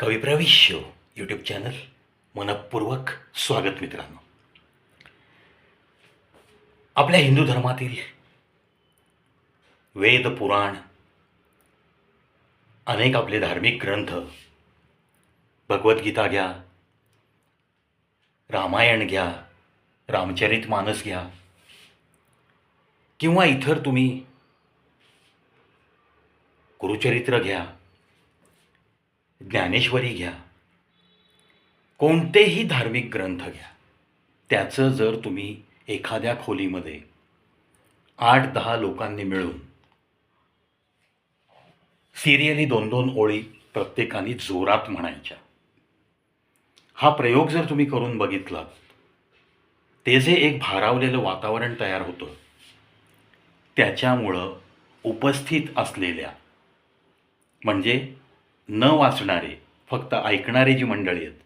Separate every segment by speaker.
Speaker 1: कविप्रविश्य YouTube channel मनपूर्वक स्वागत मित्रांनो. आपल्या हिंदू धर्मातील वेद पुराण अनेक आपले धार्मिक ग्रंथ भगवद्गीता घ्या रामायण घ्या रामचरित मानस घ्या किंवा इतर तुम्ही गुरुचरित्र घ्या ज्ञानेश्वरी घ्या. कोणतेही धार्मिक ग्रंथ घ्या. त्याचं जर तुम्ही एखाद्या खोलीमध्ये आठ दहा लोकांनी मिळून सिरियली दोन दोन ओळी प्रत्येकाने जोरात म्हणायच्या. हा प्रयोग जर तुम्ही करून बघितलात ते जे एक भारावलेलं वातावरण तयार होतं त्याच्यामुळं उपस्थित असलेल्या म्हणजे न वाचणारे फक्त ऐकणारे जी मंडळी आहेत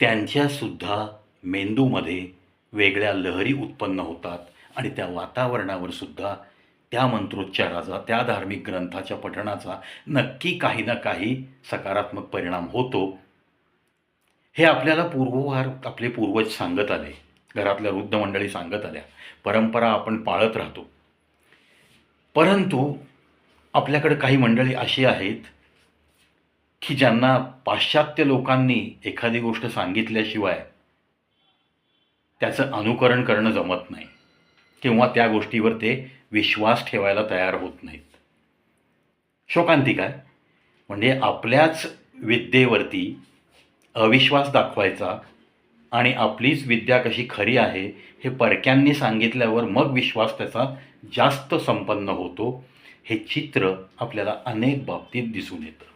Speaker 1: त्यांच्यासुद्धा मेंदूमध्ये वेगळ्या लहरी उत्पन्न होतात आणि त्या वातावरणावर सुद्धा त्या मंत्रोच्चाराचा त्या धार्मिक ग्रंथाच्या पठणाचा नक्की काही ना काही सकारात्मक परिणाम होतो. हे आपल्याला पूर्ववार आपले पूर्वज सांगत आले घरातल्या वृद्ध मंडळी सांगत आल्या परंपरा आपण पाळत राहतो. परंतु आपल्याकडे काही मंडळी अशी आहेत की ज्यांना पाश्चात्य लोकांनी एखादी गोष्ट सांगितल्याशिवाय त्याचं अनुकरण करणं जमत नाही किंवा त्या गोष्टीवर ते विश्वास ठेवायला तयार होत नाहीत. शोकांतिक म्हणजे आपल्याच विद्येवरती अविश्वास दाखवायचा आणि आपलीच विद्या कशी खरी आहे हे परक्यांनी सांगितल्यावर मग विश्वास त्याचा जास्त संपन्न होतो हे चित्र आपल्याला अनेक बाबतीत दिसून येतं.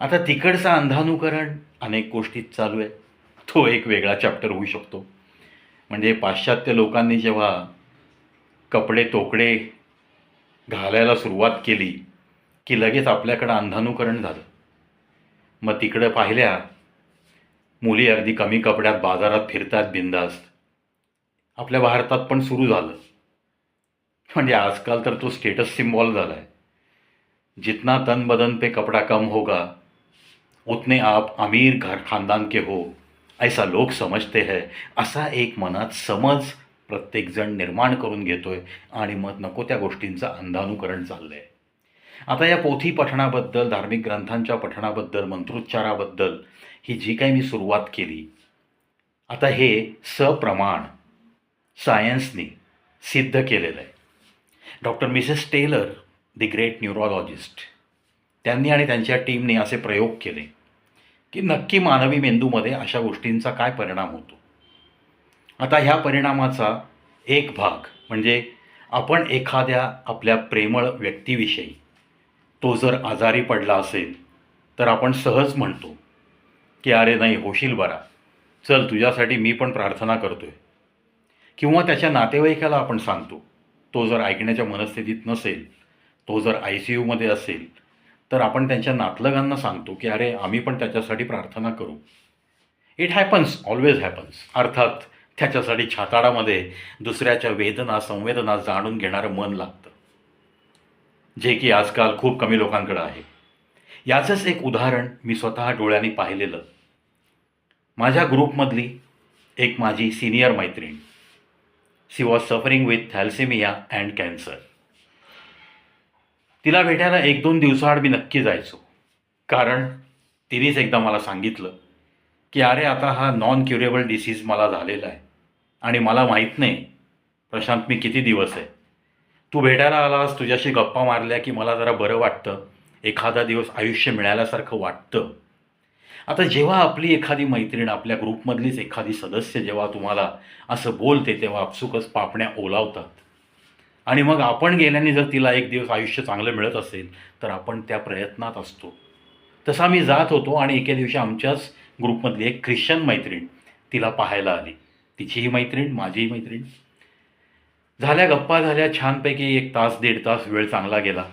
Speaker 1: आता तिकडचं अंधानुकरण अनेक गोष्टीत चालू आहे तो एक वेगळा चॅप्टर होऊ शकतो. म्हणजे पाश्चात्य लोकांनी जेव्हा कपडे तोकडे घालायला सुरुवात केली की लगेच आपल्याकडं अंधानुकरण झालं. मग तिकडं पाहिल्या मुली अगदी कमी कपड्यात बाजारात फिरतात बिंदास्त. आपल्या भारतात पण सुरू झालं. म्हणजे आजकाल तर तो स्टेटस सिम्बॉल झाला आहे जितना तन बदन पे कपड़ा कम होगा उतने आप अमीर घर खानदान के हो। ऐसा लोक समजते है असा एक मनात समज प्रत्येकजण निर्माण करून घेतोय आणि मग नको त्या गोष्टींचं अंधानुकरण चाललंय. आता या पोथी पठणाबद्दल धार्मिक ग्रंथांच्या पठणाबद्दल मंत्रोच्चाराबद्दल ही जी काही मी सुरुवात केली आता हे सप्रमाण सायन्सनी सिद्ध केलेलं आहे. Doctor Mrs Taylor the great neurologist. त्यांनी आणि त्यांच्या टीमने असे प्रयोग केले की नक्की मानवी मेंदूमध्ये अशा गोष्टींचा काय परिणाम होतो. आता ह्या परिणामाचा एक भाग म्हणजे आपण एखाद्या आपल्या प्रेमळ व्यक्तीविषयी तो जर आजारी पडला असेल तर आपण सहज म्हणतो की अरे नाही होशील बरा. चल तुझ्यासाठी मी पण प्रार्थना करतोय. किंवा त्याच्या नातेवाईकाला आपण सांगतो तो जर ऐकण्याच्या मनस्थितीत नसेल तो जर आय सी यूमध्ये असेल तर आपण त्यांच्या नातलगांना सांगतो की अरे आम्ही पण त्याच्यासाठी प्रार्थना करू. इट हॅपन्स ऑलवेज हॅपन्स अर्थात त्याच्यासाठी छाताडामध्ये दुसऱ्याच्या वेदना संवेदना जाणून घेणारं मन लागतं. जे की आजकाल खूप कमी लोकांकडं आहे. याचंच एक उदाहरण मी स्वतः डोळ्यांनी पाहिलेलं. माझ्या ग्रुपमधली एक माझी सिनियर मैत्रीण. She was suffering with thalassemia and cancer तिला भेटायला एक दोन दिवसाआड मी नक्की जायचो. कारण तिनेच एकदा मला सांगितलं की अरे आता हा नॉन क्युरेबल डिसीज मला झालेला आहे आणि मला माहीत नाही. प्रशांत मी किती दिवस आहे? तू भेटायला आलास तुझ्याशी गप्पा मारल्या की मला जरा बरं वाटतं. एखादा दिवस आयुष्य मिळाल्यासारखं वाटतं. आता जेव्हा आपली एखादी मैत्रीण आपल्या ग्रुपमधलीच एखादी सदस्य जेव्हा तुम्हाला असं बोलते तेव्हा आपसुकच पापण्या ओलावतात. आणि मग आपण गेल्याने जर तिला एक दिवस आयुष्य चांगलं मिळत असेल तर आपण त्या प्रयत्नात असतो. तसा मी जात होतो आणि एके दिवशी आमच्याच ग्रुपमधली एक ख्रिश्चन मैत्रीण तिला पाहायला आली. तिचीही मैत्रीण माझीही मैत्रीण. झाल्या गप्पा झाल्या छानपैकी एक तास दीड तास वेळ चांगला गेला.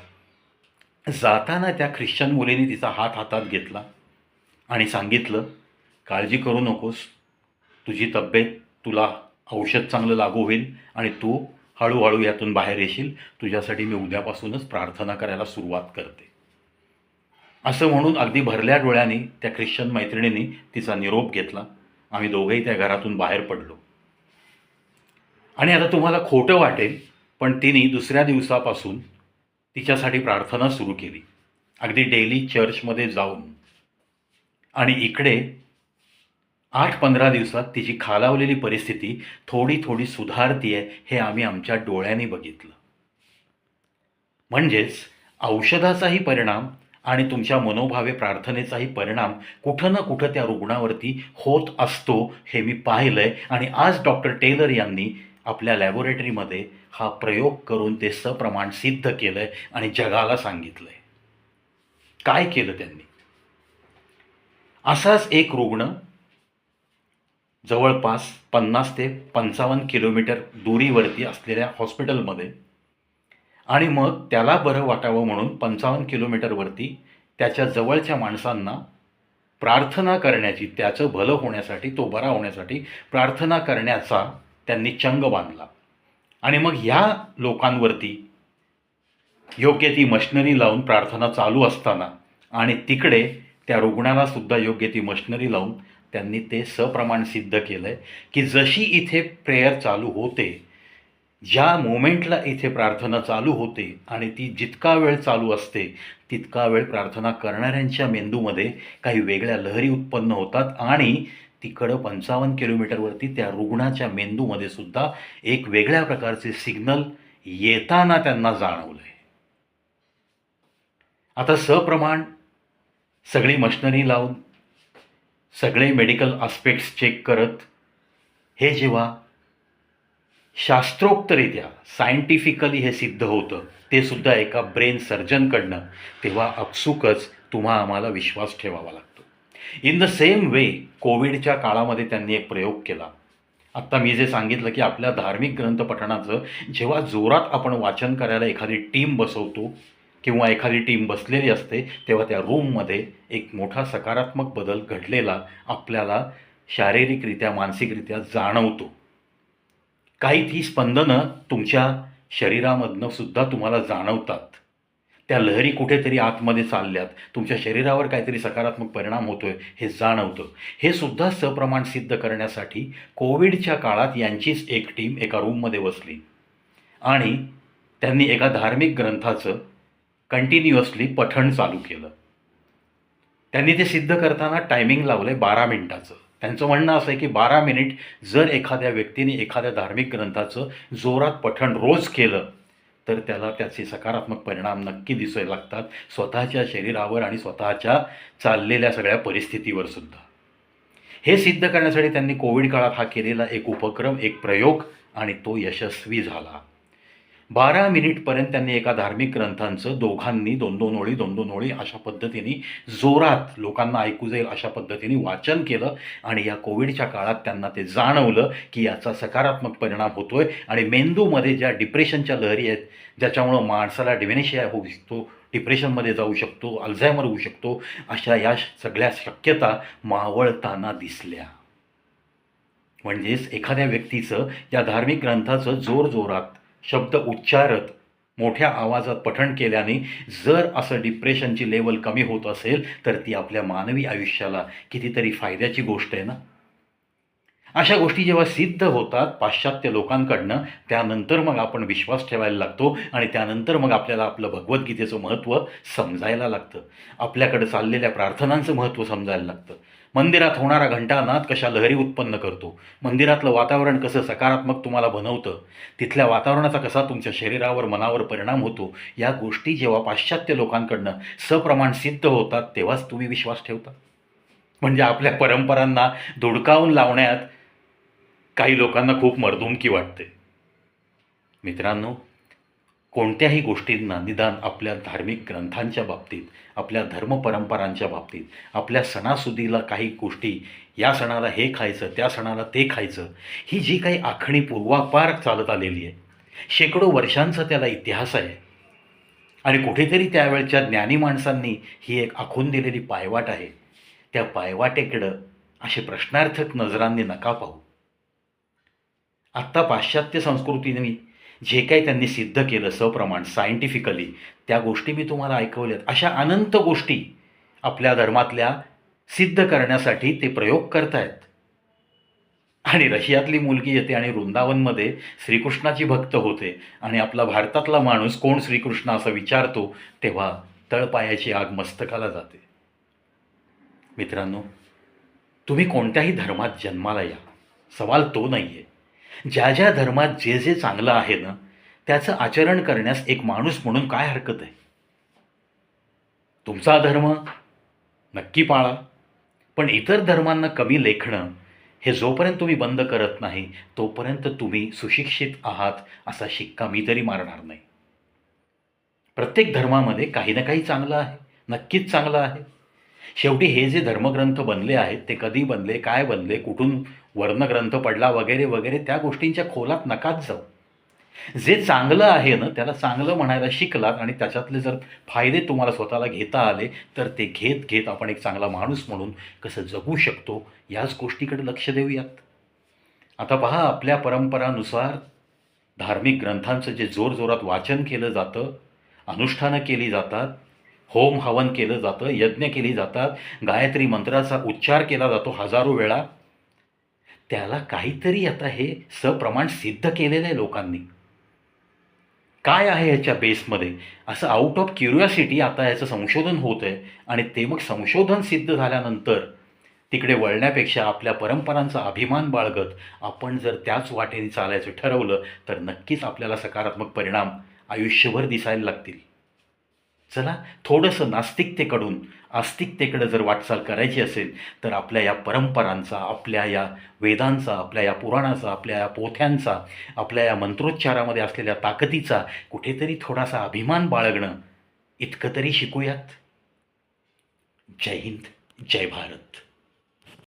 Speaker 1: जाताना त्या ख्रिश्चन मुलीने तिचा हात हातात घेतला आणि सांगितलं काळजी करू नकोस. तुझी तब्येत तुला औषध चांगलं लागू होईल आणि तू हळूहळू यातून बाहेर येशील. तुझ्यासाठी मी उद्यापासूनच प्रार्थना करायला सुरुवात करते. असं म्हणून अगदी भरल्या डोळ्यांनी त्या ख्रिश्चन मैत्रिणींनी तिचा निरोप घेतला. आम्ही दोघंही त्या घरातून बाहेर पडलो. आणि आता तुम्हाला खोटं वाटेल पण तिने दुसऱ्या दिवसापासून तिच्यासाठी प्रार्थना सुरू केली. अगदी डेली चर्चमध्ये जाऊन. आणि इकडे आठ पंधरा दिवसात तिची खालावलेली परिस्थिती थोडी थोडी सुधारतीये हे आम्ही आमच्या डोळ्यांनी बघितलं. म्हणजेच औषधाचाही परिणाम आणि तुमच्या मनोभावे प्रार्थनेचाही परिणाम कुठं ना कुठं त्या रुग्णावरती होत असतो हे मी पाहिलंय आणि आज डॉक्टर टेलर यांनी आपल्या लॅबोरेटरीमध्ये हा प्रयोग करून ते सप्रमाण सिद्ध केलंय आणि जगाला सांगितलंय. काय केलं त्यांनी? असाच एक रुग्ण जवळपास पन्नास ते पंचावन्न किलोमीटर दुरीवरती असलेल्या हॉस्पिटलमध्ये. आणि मग त्याला बरं वाटावं म्हणून पंचावन्न किलोमीटरवरती त्याच्या जवळच्या माणसांना प्रार्थना करण्याची त्याचं भलं होण्यासाठी तो बरा होण्यासाठी प्रार्थना करण्याचा त्यांनी चंग बांधला. आणि मग ह्या लोकांवरती योग्य ती मशनरी लावून प्रार्थना चालू असताना आणि तिकडे त्या रुग्णाला सुद्धा योग्य ती मशनरी लावून त्यांनी ते सप्रमाण सिद्ध केलं आहे की जशी इथे प्रेयर चालू होते ज्या मोमेंटला इथे प्रार्थना चालू होते आणि ती जितका वेळ चालू असते तितका वेळ प्रार्थना करणाऱ्यांच्या मेंदूमध्ये काही वेगळ्या लहरी उत्पन्न होतात आणि तिकडं पंचावन्न किलोमीटरवरती त्या रुग्णाच्या मेंदूमध्ये सुद्धा एक वेगळ्या प्रकारचे सिग्नल येताना त्यांना जाणवलं आहे आता सप्रमाण सगळी मशनरी लावून सगळे मेडिकल आस्पेक्ट्स चेक करत हे जेव्हा शास्त्रोक्तरित्या सायंटिफिकली हे सिद्ध होतं ते सुद्धा एका ब्रेन सर्जनकडनं तेव्हा अपसुकच तुम्हा आम्हाला विश्वास ठेवावा लागतो. इन द सेम वे कोविडच्या काळामध्ये त्यांनी एक प्रयोग केला. आत्ता मी जे सांगितलं की आपल्या धार्मिक ग्रंथ पठणाचं जेव्हा जोरात आपण वाचन करायला एखादी टीम बसवतो किंवा एखादी टीम बसलेली असते तेव्हा त्या रूममध्ये एक मोठा सकारात्मक बदल घडलेला आपल्याला शारीरिकरित्या मानसिकरित्या जाणवतो. काही ती स्पंदनं तुमच्या शरीरामधनं सुद्धा तुम्हाला जाणवतात. त्या लहरी कुठेतरी आतमध्ये चालल्यात. तुमच्या शरीरावर काहीतरी सकारात्मक परिणाम होतोय हे जाणवतं. हे सुद्धा सप्रमाण सिद्ध करण्यासाठी कोविडच्या काळात यांचीच एक टीम एका रूममध्ये बसली. आणि त्यांनी एका धार्मिक ग्रंथाचं कंटिन्युअसली पठण चालू केलं. त्यांनी ते सिद्ध करताना टायमिंग लावलं आहे बारा मिनिटाचं. त्यांचं म्हणणं असं आहे की बारा मिनिट जर एखाद्या व्यक्तीने एखाद्या धार्मिक ग्रंथाचं जोरात पठण रोज केलं तर त्याला त्याचे सकारात्मक परिणाम नक्की दिसायला लागतात स्वतःच्या शरीरावर आणि स्वतःच्या चाललेल्या सगळ्या परिस्थितीवर सुद्धा. हे सिद्ध करण्यासाठी त्यांनी कोविड काळात हा केलेला एक उपक्रम एक प्रयोग आणि तो यशस्वी झाला. बारा मिनिटपर्यंत त्यांनी एका धार्मिक ग्रंथांचं दोघांनी दोन दोन ओळी दोन दोन ओळी अशा पद्धतीने जोरात लोकांना ऐकू जाईल अशा पद्धतीने वाचन केलं आणि या कोविडच्या काळात त्यांना ते जाणवलं की याचा सकारात्मक परिणाम होतोय आणि मेंदूमध्ये ज्या डिप्रेशनच्या लहरी आहेत ज्याच्यामुळं माणसाला डिमेनेशिया होऊ शकतो डिप्रेशनमध्ये जाऊ शकतो अल्झायमर होऊ शकतो अशा या सगळ्या शक्यता मावळताना दिसल्या. म्हणजेच एखाद्या व्यक्तीचं या धार्मिक ग्रंथाचं जोरजोरात शब्द उच्चारत मोठ्या आवाजात पठण केल्याने जर असं डिप्रेशनची लेवल कमी होत असेल तर ती आपल्या मानवी आयुष्याला कितीतरी फायद्याची गोष्ट आहे ना? अशा गोष्टी जेव्हा सिद्ध होतात पाश्चात्य लोकांकडनं त्यानंतर मग आपण विश्वास ठेवायला लागतो आणि त्यानंतर मग आपल्याला आपलं भगवद्गीतेचं महत्त्व समजायला लागतं. आपल्याकडे चाललेल्या प्रार्थनांचं महत्त्व समजायला लागतं. मंदिरात होणारा घंटानाद कशा लहरी उत्पन्न करतो? मंदिरातलं वातावरण कसं सकारात्मक तुम्हाला बनवतं? तिथल्या वातावरणाचा कसा तुमच्या शरीरावर मनावर परिणाम होतो? या गोष्टी जेव्हा पाश्चात्य लोकांकडनं सप्रमाण सिद्ध होतात तेव्हाच तुम्ही विश्वास ठेवता. म्हणजे आपल्या परंपरांना धुडकावून लावण्यात काही लोकांना खूप मर्दुमकी वाटते. मित्रांनो कोणत्याही गोष्टींना निदान आपल्या धार्मिक ग्रंथांच्या बाबतीत आपल्या धर्मपरंपरांच्या बाबतीत आपल्या सणासुदीला काही गोष्टी या सणाला हे खायचं त्या सणाला ते खायचं ही जी काही आखणी पूर्वापार चालत आलेली आहे शेकडो वर्षांचा त्याला इतिहास आहे. आणि कुठेतरी त्यावेळच्या ज्ञानी माणसांनी ही एक आखून दिलेली पायवाट आहे. त्या पायवाटेकडं असे प्रश्नार्थक नजरांनी नका पाहू. आत्ता पाश्चात्य संस्कृतीने जे काही त्यांनी सिद्ध केलं सप्रमाण सायंटिफिकली त्या गोष्टी मी तुम्हाला ऐकवल्यात. अशा अनंत गोष्टी आपल्या धर्मातल्या सिद्ध करण्यासाठी ते प्रयोग करतायत. आणि रशियातली मुलगी येते आणि वृंदावनमध्ये श्रीकृष्णाची भक्त होते आणि आपला भारतातला माणूस कोण श्रीकृष्ण असं विचारतो तेव्हा तळपायाची आग मस्तकाला जाते. मित्रांनो तुम्ही कोणत्याही धर्मात जन्माला या. सवाल तो नाही आहे ज्या ज्या धर्मात जे जे चांगलं आहे ना त्याचं आचरण करण्यास एक माणूस म्हणून काय हरकत आहे? तुमचा धर्म नक्की पाळा. पण इतर धर्मांना कमी लेखणं हे जोपर्यंत तुम्ही बंद करत नाही तोपर्यंत तुम्ही सुशिक्षित आहात असा शिक्का मी तरी मारणार नाही. प्रत्येक धर्मामध्ये काही ना काही चांगलं आहे नक्कीच चांगलं आहे. शेवटी हे जे धर्मग्रंथ बनले आहेत ते कधी बनले काय बनले कुठून वर्णग्रंथ पडला वगैरे वगैरे त्या गोष्टींच्या खोलात नकाच जाऊ. जे चांगलं आहे ना त्याला चांगलं म्हणायला शिकलात आणि त्याच्यातले जर फायदे तुम्हाला स्वतःला घेता आले तर ते घेत घेत आपण एक चांगला माणूस म्हणून कसं जगू शकतो याच गोष्टीकडे लक्ष देऊयात. आता पहा आपल्या परंपरानुसार धार्मिक ग्रंथांचं जे जोरजोरात वाचन केलं जातं अनुष्ठानं केली जातात होम हवन केलं जातं यज्ञ केली जातात गायत्री मंत्राचा उच्चार केला जातो हजारो वेळा त्याला काहीतरी आता हे सप्रमाण सिद्ध केलेलं आहे लोकांनी. काय आहे ह्याच्या बेसमध्ये? असं आउट ऑफ क्युरिओसिटी आता याचं संशोधन होत आहे आणि ते मग संशोधन सिद्ध झाल्यानंतर तिकडे वळण्यापेक्षा आपल्या परंपरांचा अभिमान बाळगत आपण जर त्याच वाटेने चालायचं ठरवलं तर नक्कीच आपल्याला सकारात्मक परिणाम आयुष्यभर दिसायला लागतील. चला थोडंसं नास्तिकतेकडून आस्तिकतेकडे जर वाटचाल करायची असेल तर आपल्या या परंपरांचा आपल्या या वेदांचा आपल्या या पुराणाचा आपल्या या पोथ्यांचा आपल्या या मंत्रोच्चारामध्ये असलेल्या ताकदीचा कुठेतरी थोडासा अभिमान बाळगणं इतकं तरी शिकूयात. जय हिंद जय भारत.